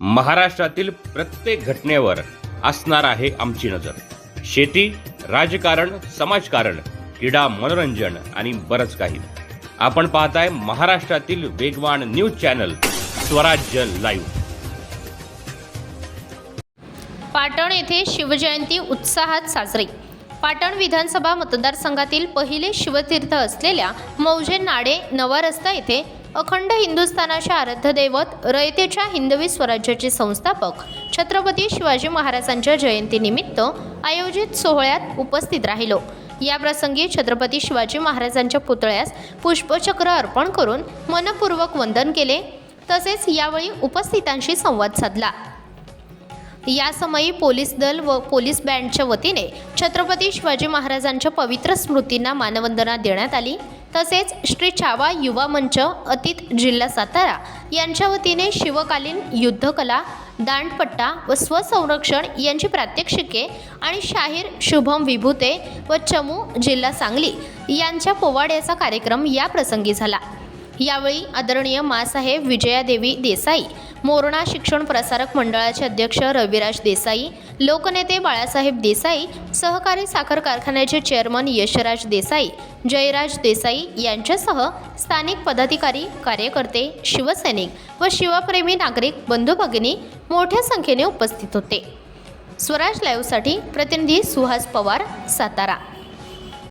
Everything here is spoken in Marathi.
महाराष्ट्रातील प्रत्येक घटनेवर असणार आहे आमची नजर. शेती राजकारण समाजकारण क्रीडा मनोरंजन आणि बरंच काही. आपण पाहताय महाराष्ट्रातील वेगवान news channel Swarajya live. Patan येथे शिवजयंती उत्साहात साजरी. पाटण विधानसभा मतदारसंघातील पहिले शिवतीर्थ असलेल्या मौजे नाडे नवा रस्ता येथे अखंड हिंदुस्थानाचे आराध्य दैवत रयतेच्या हिंदवी स्वराज्याचे संस्थापक छत्रपती शिवाजी महाराजांच्या जयंतीनिमित्त आयोजित सोहळ्यात उपस्थित राहिलो. या प्रसंगी छत्रपती शिवाजी महाराजांच्या पुतळ्यास पुष्पचक्र अर्पण करून मनपूर्वक वंदन केले. तसेच यावेळी उपस्थितांशी संवाद साधला. यासमयी पोलीस दल व पोलीस बँडच्या वतीने छत्रपती शिवाजी महाराजांच्या पवित्र स्मृतींना मानवंदना देण्यात आली. तसेच श्री छावा युवा मंच अतीत जिल्हा सातारा यांच्या वतीने शिवकालीन युद्धकला दांडपट्टा व स्वसंरक्षण यांची प्रात्यक्षिके आणि शाहीर शुभम विभूते व चमू जिल्हा सांगली यांच्या पोवाड्याचा कार्यक्रम या प्रसंगी झाला. यावेळी आदरणीय मासाहेब विजयादेवी देसाई मोरणा शिक्षण प्रसारक मंडळाचे अध्यक्ष रविराज देसाई लोकनेते बाळासाहेब देसाई सहकारी साखर कारखान्याचे चेअरमन यशराज देसाई जयराज देसाई यांच्यासह स्थानिक पदाधिकारी कार्यकर्ते शिवसैनिक व शिवप्रेमी नागरिक बंधू भगिनी मोठ्या संख्येने उपस्थित होते. स्वराज लाईव्हसाठी प्रतिनिधी सुहास पवार सातारा.